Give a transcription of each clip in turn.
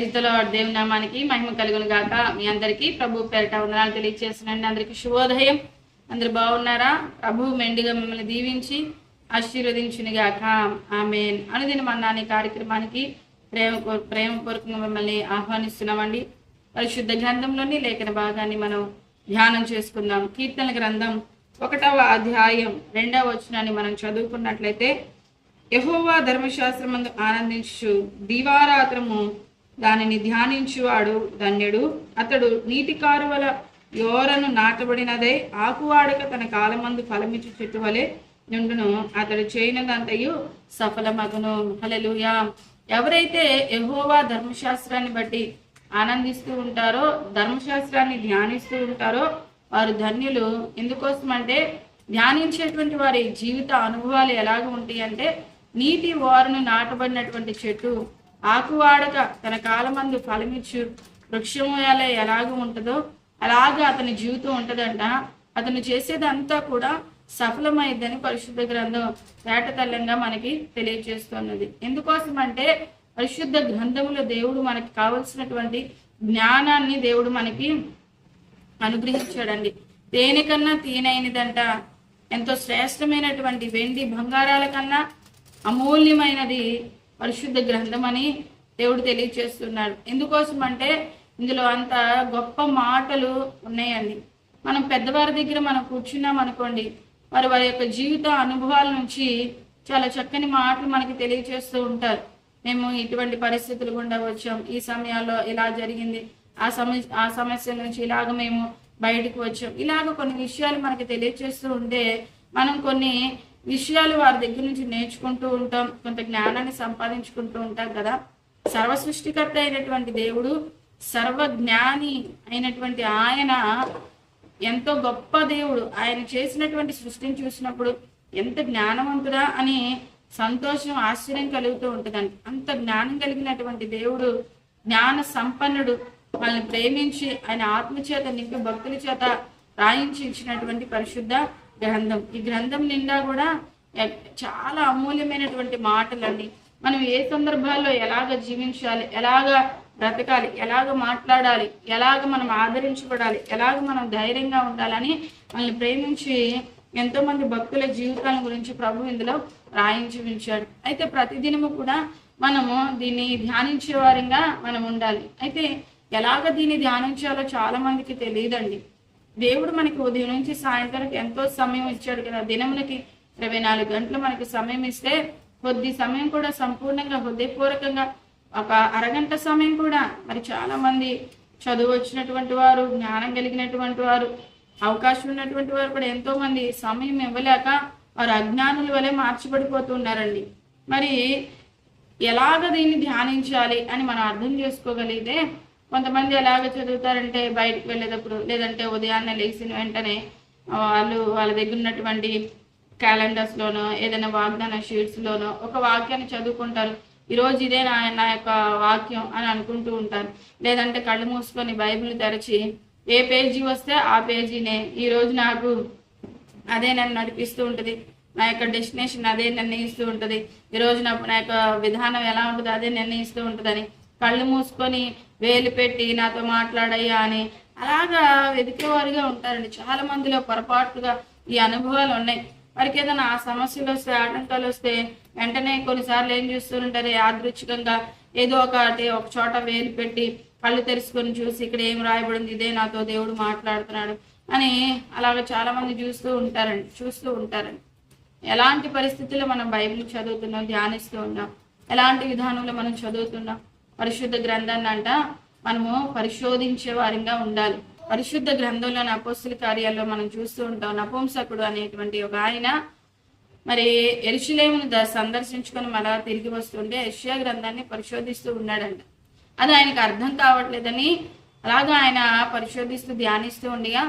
ప్రైజ్లో దేవుని నామానికి మహిమ కలుగును గాక. మీ అందరికీ ప్రభు పేరిట వందనాలు తెలియజేస్తున్నాండి అందరికీ శుభోదయం. అందరు బాగున్నారా? ప్రభు మెండుగా మిమ్మల్ని దీవించి ఆశీర్వదించును గాక. ఆమె అనుదిన మన్నాని కార్యక్రమానికి ప్రేమ ప్రేమపూర్వకంగా మిమ్మల్ని ఆహ్వానిస్తున్నామండి. పరిశుద్ధ గ్రంథంలోని లేఖన భాగాన్ని మనం ధ్యానం చేసుకుందాం. కీర్తన గ్రంథం ఒకటవ అధ్యాయం రెండవ వచనాన్ని మనం చదువుకున్నట్లయితే యహోవా ధర్మశాస్త్రమందు ఆనందించు దీవారాత్రము దానిని ధ్యానించువాడు ధన్యుడు. అతడు నీటి కారువల యోరను నాటబడినదే ఆకువాడక తన కాలమందు ఫలమిచ్చు చెట్టు వలె నుండును. అతడు చేయనదంతయు సఫలమగును. హల్లెలూయా. ఎవరైతే ఎహోవా ధర్మశాస్త్రాన్ని బట్టి ఆనందిస్తూ ఉంటారో ధర్మశాస్త్రాన్ని ధ్యానిస్తూ ఉంటారో వారు ధన్యులు. ఎందుకోసం అంటే ధ్యానించేటువంటి వారి జీవిత అనుభవాలు ఎలాగ ఉంటాయి అంటే నీటి ఓరను నాటబడినటువంటి చెట్టు. ఆకువాడక తన కాలమందు ఫలమిచ్చు. వృక్షము ఎలా ఎలాగ ఉంటుందో అలాగ అతని జీవితం ఉంటుందంట. అతను చేసేదంతా కూడా సఫలమైందని పరిశుద్ధ గ్రంథం వేటతల్లంగా మనకి తెలియజేస్తున్నది ఎందుకోసం అంటే పరిశుద్ధ గ్రంథములో దేవుడు మనకి కావలసినటువంటి జ్ఞానాన్ని దేవుడు మనకి అనుగ్రహించాడండి. దేనికన్నా తీనైనదంట. ఎంతో శ్రేష్టమైనటువంటి వెండి బంగారాల కన్నా అమూల్యమైనది పరిశుద్ధ గ్రంథం అని దేవుడు తెలియచేస్తున్నాడు. ఎందుకోసం అంటే ఇందులో అంత గొప్ప మాటలు ఉన్నాయండి. మనం పెద్దవారి దగ్గర మనం కూర్చున్నాం అనుకోండి వారి వారి యొక్క జీవిత అనుభవాల నుంచి చాలా చక్కని మాటలు మనకి తెలియచేస్తూ ఉంటారు. మేము ఇటువంటి పరిస్థితులు గుండా వచ్చాం. ఈ సమయాల్లో ఇలా జరిగింది. ఆ సమస్య ఆ సమస్య నుంచి ఇలాగ మేము బయటకు వచ్చాం. ఇలాగ కొన్ని విషయాలు మనకి తెలియచేస్తూ ఉంటే మనం కొన్ని విషయాలు వారి దగ్గర నుంచి నేర్చుకుంటూ ఉంటాం. కొంత జ్ఞానాన్ని సంపాదించుకుంటూ ఉంటాం కదా. సర్వ సృష్టికర్త అయినటువంటి దేవుడు సర్వ జ్ఞాని అయినటువంటి ఆయన ఎంతో గొప్ప దేవుడు. ఆయన చేసినటువంటి సృష్టిని చూసినప్పుడు ఎంత జ్ఞానవంతుడా అని సంతోషం ఆశ్చర్యం కలుగుతూ ఉంటుందండి. అంత జ్ఞానం కలిగినటువంటి దేవుడు జ్ఞాన సంపన్నుడు వాళ్ళని ప్రేమించి ఆయన ఆత్మచేత నింపి భక్తుల చేత రాయించి ఇచ్చినటువంటి పరిశుద్ధ గ్రంథం. ఈ గ్రంథం నిండా కూడా చాలా అమూల్యమైనటువంటి మాటలండి. మనం ఏ సందర్భాల్లో ఎలాగ జీవించాలి ఎలాగ బ్రతకాలి ఎలాగ మాట్లాడాలి ఎలాగ మనం ఆదరించబడాలి ఎలాగ మనం ధైర్యంగా ఉండాలని మనల్ని ప్రేమించి ఎంతో మంది భక్తుల జీవితాల గురించి ప్రభు ఇందులో రాయించి ఉంచాడు. అయితే ప్రతిదినము కూడా మనము దీన్ని ధ్యానించే వారంగా మనం ఉండాలి. అయితే ఎలాగ దీన్ని ధ్యానించాలో చాలా మందికి తెలియదండి. దేవుడు మనకి ఉదయం నుంచి సాయంత్రం ఎంతో సమయం ఇచ్చాడు కదా. దినమునకి ఇరవై నాలుగు గంటలు మనకి సమయం ఇస్తే కొద్ది సమయం కూడా సంపూర్ణంగా హృదయపూర్వకంగా ఒక అరగంట సమయం కూడా మరి చాలా మంది చదువు వచ్చినటువంటి వారు జ్ఞానం కలిగినటువంటి వారు అవకాశం ఉన్నటువంటి వారు కూడా ఎంతో మంది సమయం ఇవ్వలేక వారు అజ్ఞానుల వలె మార్చబడిపోతున్నారండి మరి ఎలాగ దీన్ని ధ్యానించాలి అని మనం అర్థం చేసుకోగలిగితే కొంతమంది ఎలాగ చదువుతారంటే బయటకు వెళ్ళేటప్పుడు లేదంటే ఉదయాన్నే లేచిన వెంటనే వాళ్ళు వాళ్ళ దగ్గర ఉన్నటువంటి క్యాలెండర్స్లోనో ఏదైనా వాగ్దాన షీట్స్లోనో ఒక వాక్యాన్ని చదువుకుంటారు. ఈరోజు ఇదే నా నా యొక్క వాక్యం అని అనుకుంటూ ఉంటారు. లేదంటే కళ్ళు మూసుకొని బైబిల్ తెరచి ఏ పేజీ వస్తే ఆ పేజీనే. ఈరోజు నాకు అదే నన్ను నడిపిస్తూ ఉంటుంది. నా యొక్క డెస్టినేషన్ అదే నిర్ణయిస్తూ ఉంటుంది. ఈ నా నా యొక్క విధానం ఎలా ఉంటుందో అదే నిర్ణయిస్తూ ఉంటుందని కళ్ళు మూసుకొని వేలు పెట్టి నాతో మాట్లాడయ్యా అని అలాగా వెతికేవారుగా ఉంటారండి. చాలా మందిలో పొరపాటుగా ఈ అనుభవాలు ఉన్నాయి. వారికి ఏదైనా ఆ సమస్యలు వస్తే ఆటంకాలు వస్తే వెంటనే కొన్నిసార్లు ఏం చేస్తూ ఉంటారు యాదృచ్ఛికంగా ఏదో ఒకటి ఒక చోట వేలు పెట్టి కళ్ళు తెరుచుకొని చూసి ఇక్కడ ఏం రాయబడింది? ఇదే నాతో దేవుడు మాట్లాడుతున్నాడు అని అలాగ చాలా మంది చూస్తూ ఉంటారండి. చూస్తూ ఉంటారండి. ఎలాంటి పరిస్థితుల్లో మనం బైబిల్ చదువుతున్నాం ధ్యానిస్తూ ఉన్నాం? ఎలాంటి విధానంలో మనం చదువుతున్నాం? పరిశుద్ధ గ్రంథాన్ని అంట మనము పరిశోధించే వారిగా ఉండాలి. పరిశుద్ధ గ్రంథంలోని అపోస్తుల కార్యాల్లో మనం చూస్తూ ఉంటాం. నపుంసకుడు అనేటువంటి ఒక ఆయన మరి ఎరుషులేమును సందర్శించుకొని మళ్ళా తిరిగి వస్తుంటే యష్యా గ్రంథాన్ని పరిశోధిస్తూ ఉన్నాడంట. అది ఆయనకు అర్థం కావట్లేదని అలాగా ఆయన పరిశోధిస్తూ ధ్యానిస్తూ ఉండగా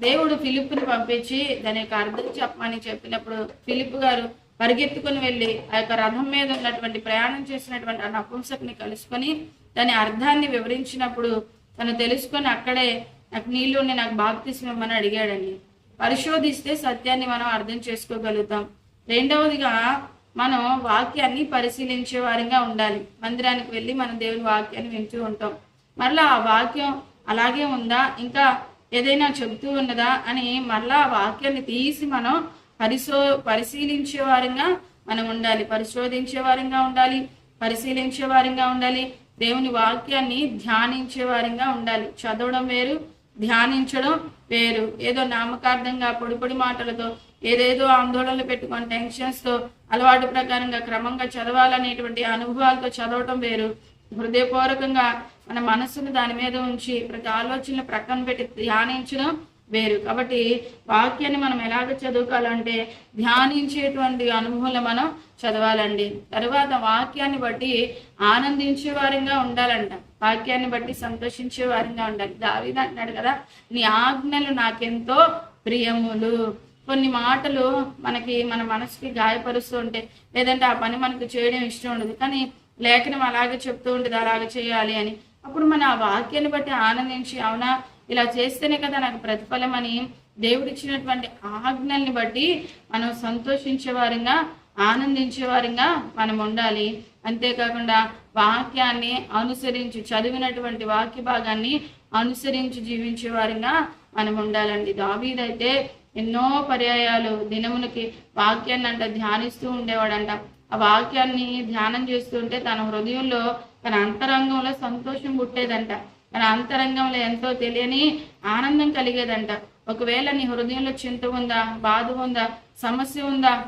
దేవుడు ఫిలిప్ని పంపించి దాని యొక్క అర్థం చెప్పమని చెప్పినప్పుడు ఫిలిప్ గారు పరిగెత్తుకుని వెళ్ళి ఆ యొక్క రథం మీద ఉన్నటువంటి ప్రయాణం చేసినటువంటి ఆ నపుంసకుని కలుసుకొని దాని అర్థాన్ని వివరించినప్పుడు తను తెలుసుకొని అక్కడే నాకు నీళ్ళు ఉండి నాకు బాప్తిస్మ ఇవ్వమని అడిగాడండి. పరిశోధిస్తే సత్యాన్ని మనం అర్థం చేసుకోగలుగుతాం. రెండవదిగా మనం వాక్యాన్ని పరిశీలించే వారిగా ఉండాలి. మందిరానికి వెళ్ళి మనం దేవుని వాక్యాన్ని వింటూ ఉంటాం. మరలా ఆ వాక్యం అలాగే ఉందా? ఇంకా ఏదైనా చెబుతూ ఉన్నదా? అని మరలా ఆ వాక్యాన్ని తీసి మనం పరిశో పరిశీలించే వారంగా మనం ఉండాలి. పరిశోధించే వారంగా ఉండాలి. పరిశీలించే వారంగా ఉండాలి. దేవుని వాక్యాన్ని ధ్యానించే వారంగా ఉండాలి. చదవడం వేరు ధ్యానించడం వేరు. ఏదో నామకార్థంగా పొడి పొడి మాటలతో ఏదేదో ఆందోళనలు పెట్టుకొని టెన్షన్స్తో అలవాటు ప్రకారంగా క్రమంగా చదవాలనేటువంటి అనుభవాలతో చదవటం వేరు. హృదయపూర్వకంగా మన మనసును దాని మీద ఉంచి ప్రతి ఆలోచనలు ప్రక్కన పెట్టి ధ్యానించడం వేరు. కాబట్టి వాక్యాన్ని మనం ఎలాగ చదువుకోవాలంటే ధ్యానించేటువంటి అనుభవంలో మనం చదవాలండి. తర్వాత వాక్యాన్ని బట్టి ఆనందించే వారిగా ఉండాలంట. వాక్యాన్ని బట్టి సంతోషించే వారంగా ఉండాలి. దావీదు అంటున్నాడు కదా నీ ఆజ్ఞలు నాకెంతో ప్రియములు. కొన్ని మాటలు మనకి మన మనసుకి గాయపరుస్తూ ఉంటే లేదంటే ఆ పని మనకు చేయడం ఇష్టం ఉండదు. కానీ లేఖనం అలాగే చెప్తూ ఉంటుంది అలాగే చేయాలి అని. అప్పుడు మన ఆ వాక్యాన్ని బట్టి ఆనందించి అవునా ఇలా చేస్తేనే కదా నాకు ప్రతిఫలం అని దేవుడిచ్చినటువంటి ఆజ్ఞల్ని బట్టి మనం సంతోషించే వారంగా ఆనందించే వారంగా మనం ఉండాలి. అంతేకాకుండా వాక్యాన్ని అనుసరించి చదివినటువంటి వాక్య భాగాన్ని అనుసరించి జీవించే వారంగా మనం ఉండాలండి. దావీదైతే ఎన్నో పర్యాయాలు దినములకి వాక్యాన్ని అంట ధ్యానిస్తూ ఉండేవాడంట. ఆ వాక్యాన్ని ధ్యానం చేస్తుంటే తన హృదయంలో తన అంతరంగంలో సంతోషం పుట్టేదంట. మన అంతరంగంలో ఎంతో తెలియని ఆనందం కలిగేదంట. ఒకవేళ నీ హృదయంలో చింత ఉందా బాధ ఉందా సమస్య ఉందా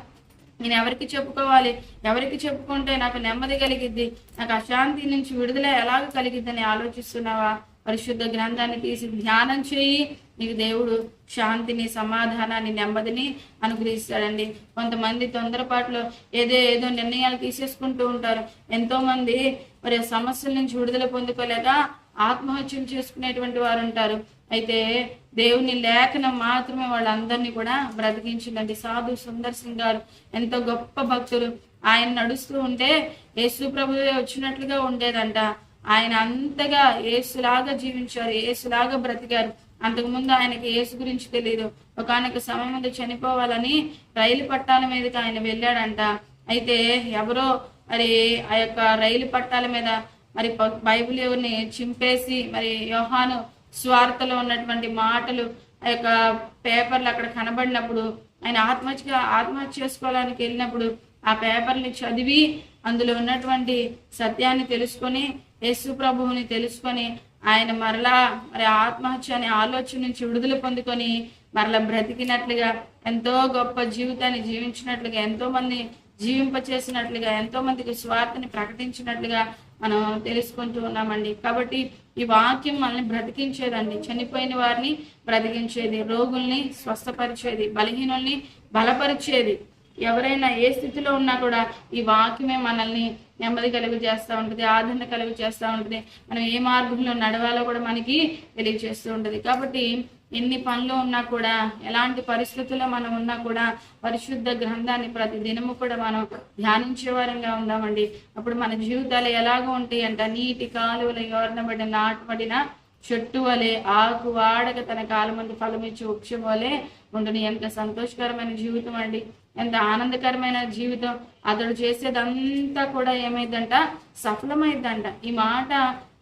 నేను ఎవరికి చెప్పుకోవాలి? ఎవరికి చెప్పుకుంటే నాకు నెమ్మది కలిగిద్ది? నాకు అశాంతి నుంచి విడుదల ఎలాగ కలిగిద్దని ఆలోచిస్తున్నావా? పరిశుద్ధ గ్రంథాన్ని తీసి ధ్యానం చేయి. నీకు దేవుడు శాంతిని సమాధానాన్ని నెమ్మదిని అనుగ్రహిస్తాడండి. కొంతమంది తొందరపాటులో ఏదో ఏదో నిర్ణయాలు తీసేసుకుంటూ ఉంటారు. ఎంతో మంది మరి సమస్యల నుంచి విడుదల పొందుకోలేక ఆత్మహత్యలు చేసుకునేటువంటి వారు ఉంటారు. అయితే దేవుని లేఖనం మాత్రమే వాళ్ళందరినీ కూడా బ్రతికించిందండి. సాధు సుందర్ సింగ్ గారు ఎంతో గొప్ప భక్తులు. ఆయన నడుస్తూ ఉంటే యేసు ప్రభువే వచ్చినట్లుగా ఉండేదంట. ఆయన అంతగా ఏసులాగా జీవించారు ఏసులాగా బ్రతికారు. అంతకుముందు ఆయనకి యేసు గురించి తెలియదు ఒకనొక సమయం ముందు చనిపోవాలని రైలు పట్టాల మీదకి ఆయన వెళ్ళాడంట. అయితే ఎవరో మరి ఆ యొక్క రైలు పట్టాల మీద మరి బైబిల్ని బైబిల్ చింపేసి మరి యోహాను స్వార్థలో ఉన్నటువంటి మాటలు ఆ యొక్క పేపర్లు అక్కడ కనబడినప్పుడు ఆయన ఆత్మహత్య ఆత్మహత్య చేసుకోవడానికి వెళ్ళినప్పుడు ఆ పేపర్ని చదివి అందులో ఉన్నటువంటి సత్యాన్ని తెలుసుకొని యేసు ప్రభువుని తెలుసుకొని ఆయన మరలా మరి ఆత్మహత్య అనే ఆలోచన నుంచి విడుదల పొందుకొని మరలా బ్రతికినట్లుగా ఎంతో గొప్ప జీవితాన్ని జీవించినట్లుగా ఎంతో మంది జీవింపచేసినట్లుగా ఎంతో మందికి స్వార్థని ప్రకటించినట్లుగా మనం తెలుసుకుంటూ ఉన్నామండి. కాబట్టి ఈ వాక్యం మనల్ని బ్రతికించేదండి. చనిపోయిన వారిని బ్రతికించేది రోగుల్ని స్వస్థపరిచేది బలహీనుల్ని బలపరిచేది. ఎవరైనా ఏ స్థితిలో ఉన్నా కూడా ఈ వాక్యమే మనల్ని నెమ్మది కలుగు చేస్తూ ఉంటుంది ఆదరణ కలుగు చేస్తూ ఉంటుంది. మనం ఏ మార్గంలో నడవాలో కూడా మనకి తెలియజేస్తూ ఉంటుంది. కాబట్టి ఎన్ని పనులు ఉన్నా కూడా ఎలాంటి పరిస్థితుల్లో మనం ఉన్నా కూడా పరిశుద్ధ గ్రంథాన్ని ప్రతి దినము కూడా మనం ధ్యానించేవారంగా ఉందామండి అప్పుడు మన జీవితాలు ఎలాగ ఉంటాయి అంట నీటి కాలువల ఎవరినబడిన నాటబడిన చెట్టు వలె ఆకు వాడక తన కాలమంది ఫలమిచ్చి వృక్షం వలె ఉండును. ఎంత సంతోషకరమైన జీవితం అండి. ఎంత ఆనందకరమైన జీవితం అతడు చేసేదంతా కూడా ఏమైందంట? సఫలమైందంట. ఈ మాట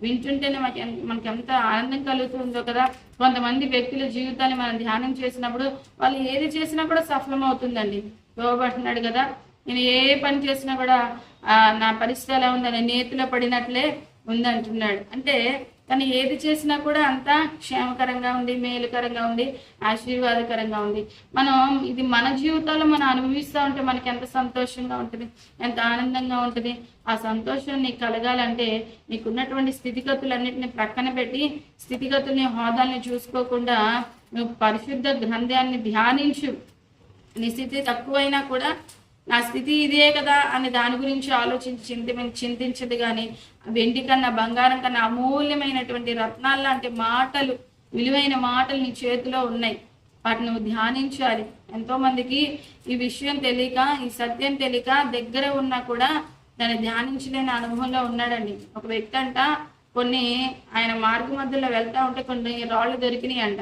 వింటుంటేనే మనకి మనకి ఎంత ఆనందం కలుగుతుందో కదా? కొంతమంది వ్యక్తుల జీవితాన్ని మనం ధ్యానం చేసినప్పుడు వాళ్ళు ఏది చేసినా కూడా సఫలం అవుతుందండి ఇవ్వబడుతున్నాడు కదా నేను ఏ పని చేసినా కూడా నా పరిస్థితి ఎలా ఉందని నేతిలో పడినట్లే ఉందంటున్నాడు. అంటే తను ఏది చేసినా కూడా అంతా క్షేమకరంగా ఉంది మేలుకరంగా ఉంది ఆశీర్వాదకరంగా ఉంది. మనం ఇది మన జీవితాల్లో మనం అనుభవిస్తూ ఉంటే మనకి ఎంత సంతోషంగా ఉంటుంది ఎంత ఆనందంగా ఉంటుంది. ఆ సంతోషం నీకు కలగాలంటే నీకున్నటువంటి స్థితిగతులన్నింటిని ప్రక్కన పెట్టి స్థితిగతుల్ని హోదాల్ని చూసుకోకుండా నువ్వు పరిశుద్ధ గ్రంథాన్ని ధ్యానించు. నీ స్థితి తక్కువైనా కూడా నా స్థితి ఇదే కదా అని దాని గురించి ఆలోచించి చింతి చింతించదు కానీ వెండి కన్నా బంగారం కన్నా అమూల్యమైనటువంటి రత్నాలు లాంటి మాటలు విలువైన మాటలు నీ చేతిలో ఉన్నాయి. వాటిని నువ్వు ధ్యానించాలి. ఎంతో మందికి ఈ విషయం తెలియక ఈ సత్యం తెలియక దగ్గర ఉన్నా కూడా దాన్ని ధ్యానించలేని అనుభవంలో ఉన్నాడండి. ఒక వ్యక్తి అంట కొన్ని ఆయన మార్గ మధ్యలో వెళ్తా ఉంటే కొన్ని రాళ్ళు దొరికినాయి అంట.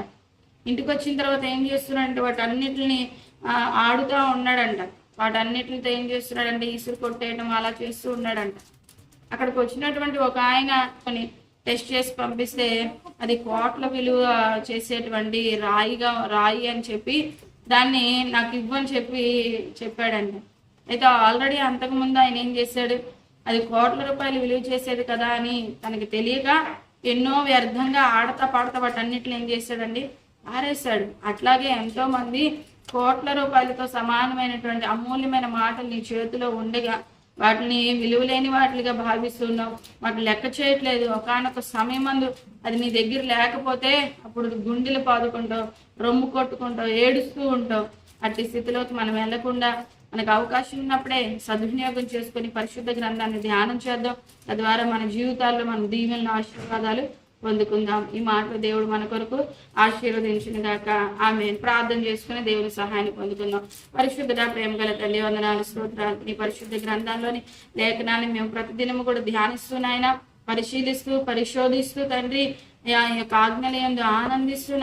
ఇంటికి వచ్చిన తర్వాత ఏం చేస్తున్నాడంటే వాటి అన్నిటిని ఆడుతూ ఉన్నాడంట. వాటన్నిటితో ఏం చేస్తున్నాడంటే ఇసురు కొట్టేయడం అలా చేస్తూ ఉన్నాడంట. అక్కడికి వచ్చినటువంటి ఒక ఆయన కొన్ని టెస్ట్ చేసి పంపిస్తే అది కోట్ల విలువ చేసేటువంటి రాయిగా రాయి అని చెప్పి దాన్ని నాకు ఇవ్వని చెప్పి చెప్పాడండి అయితే ఆల్రెడీ అంతకుముందు ఆయన ఏం చేశాడు? అది కోట్ల రూపాయలు విలువ చేసేది కదా అని తనకి తెలియక ఎన్నో వ్యర్థంగా ఆడతా పాడతా వాటన్నిటిని ఏం చేశాడండి? ఆరేశాడు. అట్లాగే ఎంతో మంది కోట్ల రూపాయలతో సమానమైనటువంటి అమూల్యమైన మాటలు నీ చేతిలో ఉండగా వాటిని విలువలేని వాటిగా భావిస్తున్నావు. వాటిని లెక్క చేయట్లేదు. ఒకనొక సమయం అందు అది నీ దగ్గర లేకపోతే అప్పుడు గుండెలు పాదుకుంటావు రొమ్ము కొట్టుకుంటావు ఏడుస్తూ ఉంటావు. అట్టి స్థితిలోకి మనం వెళ్ళకుండా మనకు అవకాశం ఉన్నప్పుడే సద్వినియోగం చేసుకొని పరిశుద్ధ గ్రంథాన్ని ధ్యానం చేద్దాం. తద్వారా మన జీవితాల్లో మన దీవెన ఆశీర్వాదాలు పొందుకుందాం. ఈ మాటలు దేవుడు మన కొరకు ఆశీర్వదించిన గాక ఆమె ప్రార్థన చేసుకుని దేవుని సహాయాన్ని పొందుకుందాం. పరిశుద్ధ ప్రేమ గల తల్లి వందనాలు స్తోత్రాలు. నీ పరిశుద్ధ గ్రంథాల్లోని లేఖనాన్ని మేము ప్రతిదినము కూడా ధ్యానిస్తున్నాయన పరిశీలిస్తూ పరిశోధిస్తూ తండ్రి ఆ యొక్క ఆజ్ఞలయందు ఆనందిస్తూ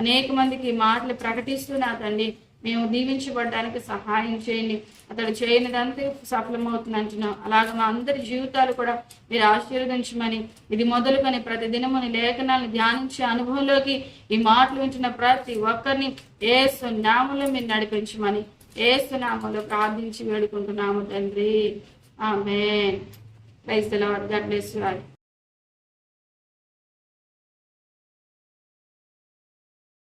అనేక మందికి ఈ మాటలు ప్రకటిస్తున్నా తండ్రి మేము దీవించబడడానికి సహాయం చేయండి. అతడు చేయనిదంతా సఫలమవుతుంది అంటున్నావు. అలాగ మా అందరి జీవితాలు కూడా మీరు ఆశీర్వదించమని ఇది మొదలుకొని ప్రతి దినముని లేఖనాలను ధ్యానించే అనుభవంలోకి ఈ మాటలు వింటున్న ప్రతి ఒక్కరిని ఏసు నామంలో మీరు నడిపించమని ఏసు నామంలో ప్రార్థించి వేడుకుంటున్నాము తండ్రి. ఆమె క్రైస్తల గాడ్ బ్లెస్